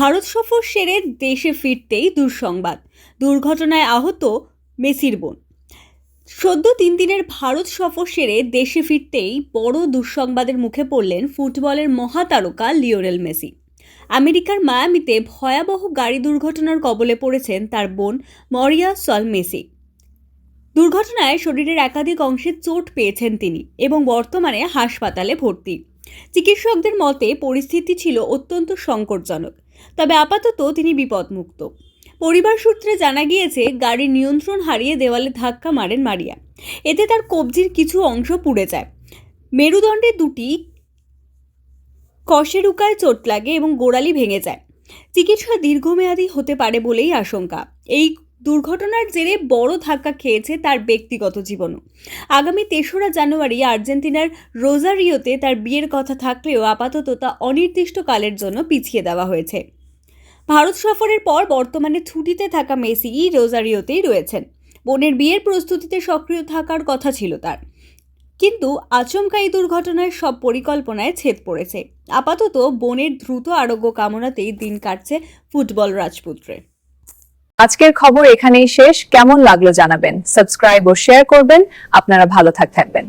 ভারত সফর সেরে দেশে ফিরতেই দুঃসংবাদ। দুর্ঘটনায় আহত মেসির বোন। সদ্য তিন দিনের ভারত সফর সেরে দেশে ফিরতেই বড় দুঃসংবাদের মুখে পড়লেন ফুটবলের মহাতারকা লিওনেল মেসি। আমেরিকার মায়ামিতে ভয়াবহ গাড়ি দুর্ঘটনার কবলে পড়েছেন তার বোন মরিয়া সল মেসি। দুর্ঘটনায় শরীরের একাধিক অংশে চোট পেয়েছেন তিনি এবং বর্তমানে হাসপাতালে ভর্তি। চিকিৎসকদের মতে পরিস্থিতি ছিল অত্যন্ত সংকটজনক। তবে আপাতত তিনি বিপদমুক্ত। পরিবার সূত্রে জানা গিয়েছে, গাড়ির নিয়ন্ত্রণ হারিয়ে দেওয়ালে ধাক্কা মারেন মারিয়া। এতে তার কবজির কিছু অংশ পুড়ে যায়। মেরুদণ্ডে দুটি কশেরুকায় চোট লাগে এবং গোড়ালি ভেঙে যায়। চিকিৎসা দীর্ঘমেয়াদী হতে পারে বলেই আশঙ্কা। এই দুর্ঘটনার জেরে বড় ধাক্কা খেয়েছে তার ব্যক্তিগত জীবনও। আগামী তেসরা জানুয়ারি আর্জেন্টিনার রোজারিওতে তার বিয়ের কথা থাকলেও আপাতত তা অনির্দিষ্টকালের জন্য পিছিয়ে দেওয়া হয়েছে। ভারত সফরের পর বর্তমানে ছুটিতে থাকা মেসি রোজারিওতেই রয়েছেন। বোনের বিয়ের প্রস্তুতিতে সক্রিয় থাকার কথা ছিল তার। কিন্তু আচমকা এই দুর্ঘটনায় সব পরিকল্পনায় ছেদ পড়েছে। আপাতত বোনের দ্রুত আরোগ্য কামনাতেই দিন কাটছে ফুটবল রাজপুত্রের। আজকের খবর এখানেই শেষ। কেমন লাগল জানাবেন? সাবস্ক্রাইব ও শেয়ার করবেন। আপনারা ভালো থাক থাকবেন।